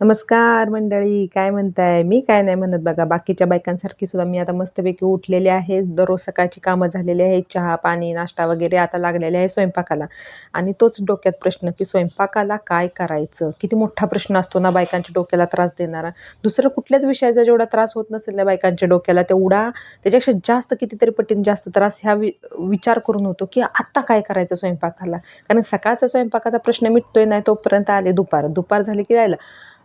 नमस्कार मंडळी काय म्हणताय? मी काय नाही म्हणत बघा. बाकीच्या बायकांसारखी सुद्धा मी आता मस्तपैकी उठलेले आहे. दररोज सकाळची कामं झालेली आहेत चहा पाणी नाश्ता वगैरे आता लागलेले आहे स्वयंपाकाला. आणि तोच डोक्यात प्रश्न की स्वयंपाकाला काय करायचं? किती मोठा प्रश्न असतो ना बायकांच्या डोक्याला त्रास देणारा. दुसरं कुठल्याच विषयाचा जेवढा त्रास होत नसेल ना बायकांच्या डोक्याला तेवढा त्याच्यापेक्षा जास्त कितीतरी पटीन जास्त त्रास ह्या वि विचार करून होतो की आत्ता काय करायचं स्वयंपाकाला? कारण सकाळचा स्वयंपाकाचा प्रश्न मिटतोय नाही तोपर्यंत आले दुपार. दुपार झाले की जायला.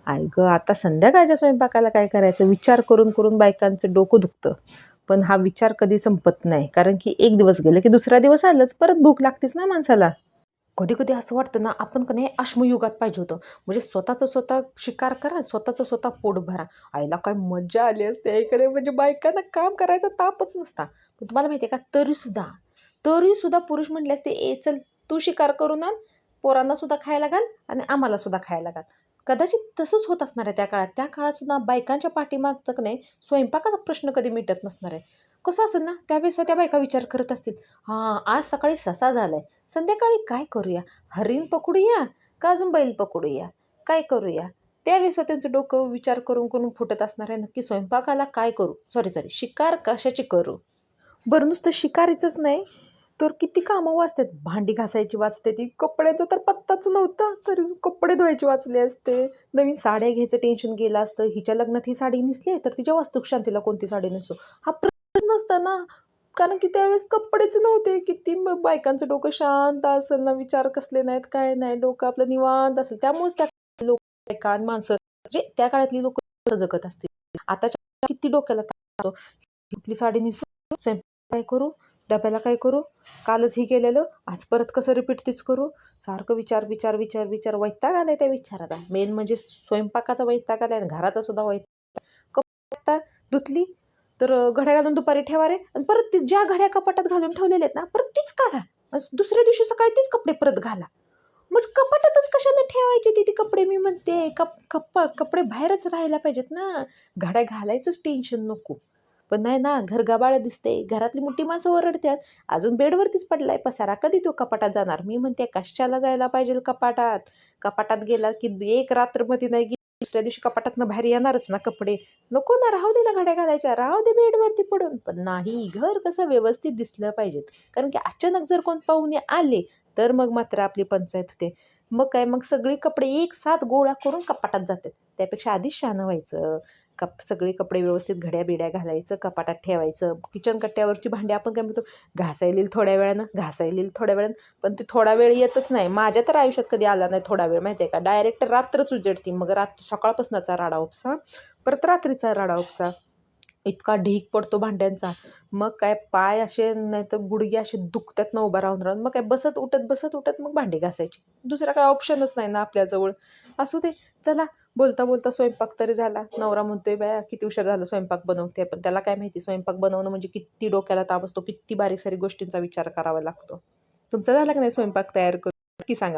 आई गं आता संध्याकाळच्या स्वयंपाकाला काय करायचं? विचार करून करून बायकांचं डोकं दुखतं. पण हा विचार कधी संपत नाही. कारण की एक दिवस गेलं की दुसरा दिवस आलंच. परत भूक लागतेच ना माणसाला. कधी कधी असं वाटतं ना आपण कधी नाही अश्मयुगात पाहिजे होतं. म्हणजे स्वतःचं स्वतः शिकार करा स्वतःचं स्वतः पोट भरा. आईला काय मजा आली असते. इकडे म्हणजे बायकांना काम करायचा तापच नसता. पण तुम्हाला माहिती आहे का तरीसुद्धा तरीसुद्धा पुरुष म्हटले असते ए चल तू शिकार करून आण पोरांना सुद्धा खायला घाल आणि आम्हाला सुद्धा खायला घाल. कदाचित तसंच होत असणार आहे त्या काळात. त्या काळात सुद्धा बायकांच्या पाठीमागचं का नाही स्वयंपाकाचा प्रश्न कधी मिटत नसणार आहे. कसं असेल ना त्यावेळेस त्या बायका विचार करत असतील हां आज सकाळी ससा झालाय. संध्याकाळी काय करूया? हरिण पकडूया का अजून बैल पकडूया? काय करूया? त्यावेळेस त्यांचं डोकं विचार करून करून फुटत असणार आहे. नक्की स्वयंपाकाला काय करू? सॉरी सॉरी शिकार कशाची करू? बरं नुसतं शिकारीचंच नाही. तर किती कामं वाचतात. भांडी घासायची वाचते ती. कपड्याचं तर पत्ताच नव्हता. तर कपडे धुवायचे वाचले असते. नवीन साड्या घ्यायचं टेन्शन गेलं असतं. हिच्या लग्नात ही साडी नेसली तर तिच्या वास्तुशांतीला कोणती साडी नसो? हा प्रश्न नसता ना. कारण की त्यावेळेस कपडेच नव्हते. किती मग बायकांचं डोकं शांत असेल ना. विचार कसले नाहीत काय नाही. डोकं आपलं निवांत असेल. त्यामुळेच त्या लोक बायका माणसं म्हणजे त्या काळातली लोक जगत असतील. आताच्या किती डोक्याला कुठली साडी नेसू? स्वयंपाक काय करू? डब्याला काय करू? कालच ही केलेलं आज परत कसं रिपीट तीच करू? सारखं विचार विचार विचार विचार वैताग आलाय त्या विचाराला. मेन म्हणजे स्वयंपाकाचा वैताग आलाय आणि घराचा सुद्धा वैताग धुतली तर घड्या घालून दुपारी ठेवा रे. आणि परत ती ज्या घड्या कपाटात घालून ठेवलेल्या आहेत ना परत तीच काढा. दुसऱ्या दिवशी सकाळी तीच कपडे परत घाला. मग कपाटातच कशाने ठेवायची ती ती कपडे? मी म्हणते कप कप कपडे बाहेरच राहायला पाहिजेत ना. घड्या घालायचंच टेन्शन नको. पण नाही ना घर गबाळ दिसते. घरातली मोठी माणसं ओरडतात. अजून बेडवरतीच पडलाय पसारा. कधी तो कपाटात जाणार? मी म्हणते कशाला जायला पाहिजे कपाटात? कपाटात गेला की एक रात्रमध्ये नाही की दुसऱ्या दिवशी कपाटातनं बाहेर येणारच ना कपडे. नको ना राहू दे ना घड्या घालायच्या. राहू दे बेडवरती पडून. पण नाही घर कसं व्यवस्थित दिसलं पाहिजेत. कारण की अचानक जर कोण पाहुणे आले तर मग मात्र आपली पंचायत होते. मग काय? मग सगळे कपडे एक साथ गोळा करून कपाटात जातात. त्यापेक्षा आधीच शहाणं व्हायचं. कप सगळे कपडे व्यवस्थित घड्या बिड्या घालायचं कपाटात ठेवायचं. किचन कट्ट्यावरची भांडी आपण काय म्हणतो घासायला थोड्या वेळानं घासायला थोड्या वेळानं. पण ते थोडा वेळ येतच नाही. माझ्या तर आयुष्यात कधी आला नाही थोडा वेळ माहिती आहे का? डायरेक्ट रात्रच उजडती. मग रात्र सकाळपासूनचा राडा उपसा परत रात्रीचा राडा उपसा. इतका ढीक पडतो भांड्यांचा. मग काय पाय असे नाही तर गुडघे असे दुखतात ना उभं राहून राहून. मग काय बसत उठत बसत उठत मग भांडी घासायची. दुसरा काय ऑप्शनच नाही ना आपल्याजवळ. असू दे चला. बोलता बोलता स्वयंपाक तरी झाला. नवरा म्हणतोय बाया किती उशीर झाला स्वयंपाक बनवते. पण त्याला काय माहिती स्वयंपाक बनवणं म्हणजे किती डोक्याला ताप असतो किती बारीक सारी गोष्टींचा विचार करावा लागतो. तुमचा झाला का नाही स्वयंपाक तयार करून? की सांगा.